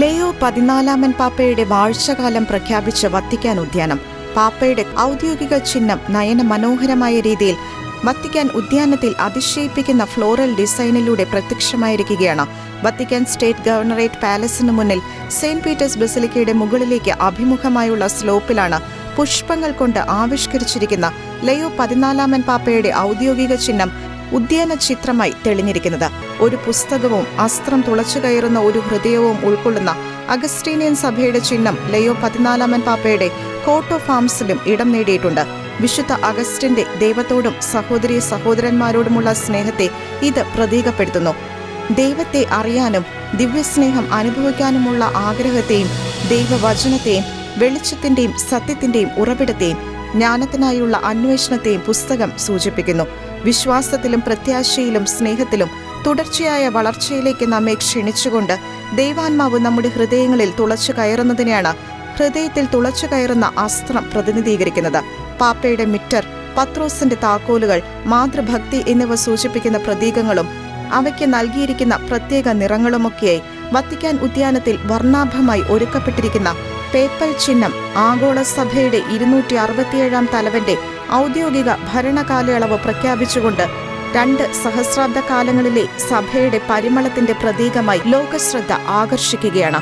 ലെയോ പതിനാലാമൻ പാപ്പയുടെ വാഴ്ചകാലം പ്രഖ്യാപിച്ച വത്തിക്കാൻ ഉദ്യാനം. പാപ്പയുടെ ഔദ്യോഗിക ചിഹ്നം നയന മനോഹരമായ രീതിയിൽ വത്തിക്കാൻ ഉദ്യാനത്തിൽ അതിശയിപ്പിക്കുന്ന ഫ്ലോറൽ ഡിസൈനിലൂടെ പ്രത്യക്ഷമായിരിക്കുകയാണ്. വത്തിക്കാൻ സ്റ്റേറ്റ് ഗവർണറേറ്റ് പാലസിന് മുന്നിൽ സെയിന്റ് പീറ്റേഴ്സ് ബസിലിക്കയുടെ മുകളിലേക്ക് അഭിമുഖമായുള്ള സ്ലോപ്പിലാണ് പുഷ്പങ്ങൾ കൊണ്ട് ആവിഷ്കരിച്ചിരിക്കുന്ന ലയോ പതിനാലാമൻ പാപ്പയുടെ ഔദ്യോഗിക ചിഹ്നം ഉദ്യാന ചിത്രമായി തെളിഞ്ഞിരിക്കുന്നത്. ഒരു പുസ്തകവും അസ്ത്രം തുളച്ചു കയറുന്ന ഒരു ഹൃദയവും ഉൾക്കൊള്ളുന്ന അഗസ്റ്റീനിയൻ സഭയുടെ ചിഹ്നം ലയോ പതിനാലാമൻ പാപ്പയുടെ കോട്ട് ഓഫ് ആംസിലും ഇടം നേടിയിട്ടുണ്ട്. വിശുദ്ധ അഗസ്റ്റിന്റെ ദൈവത്തോടും സഹോദരി സഹോദരന്മാരോടുമുള്ള സ്നേഹത്തെ ഇത് പ്രതീകപ്പെടുത്തുന്നു. ദൈവത്തെ അറിയാനും ദിവ്യസ്നേഹം അനുഭവിക്കാനുമുള്ള ആഗ്രഹത്തെയും ദൈവവചനത്തെയും വെളിച്ചത്തിന്റെയും സത്യത്തിന്റെയും ഉറവിടത്തെയും ജ്ഞാനത്തിനായുള്ള അന്വേഷണത്തെയും പുസ്തകം സൂചിപ്പിക്കുന്നു. വിശ്വാസത്തിലും പ്രത്യാശയിലും സ്നേഹത്തിലും തുടർച്ചയായ വളർച്ചയിലേക്ക് നമ്മെ ക്ഷണിച്ചുകൊണ്ട് ദൈവാത്മാവ് നമ്മുടെ ഹൃദയങ്ങളിൽ തുളച്ചു കയറുന്നതിനെയാണ് ഹൃദയത്തിൽ തുളച്ചു കയറുന്ന അസ്ത്രം പ്രതിനിധീകരിക്കുന്നത്. പാപ്പയുടെ മിറ്റർ പത്രോസിന്റെ താക്കോലുകൾ മാതൃഭക്തി എന്നിവ സൂചിപ്പിക്കുന്ന പ്രതീകങ്ങളും അവയ്ക്ക് നൽകിയിരിക്കുന്ന പ്രത്യേക നിറങ്ങളുമൊക്കെയായി വത്തിക്കാൻ ഉദ്യാനത്തിൽ വർണാഭമായി ഒരുക്കപ്പെട്ടിരിക്കുന്ന പേപ്പൽ ചിഹ്നം ആഗോള സഭയുടെ ഇരുന്നൂറ്റി അറുപത്തിയേഴാം തലവന്റെ ഔദ്യോഗിക ഭരണകാലയളവ് പ്രഖ്യാപിച്ചുകൊണ്ട് രണ്ട് സഹസ്രാബ്ദ കാലങ്ങളിലെ സഭയുടെ പരിമളത്തിന്റെ പ്രതീകമായി ലോകശ്രദ്ധ ആകർഷിക്കുകയാണ്.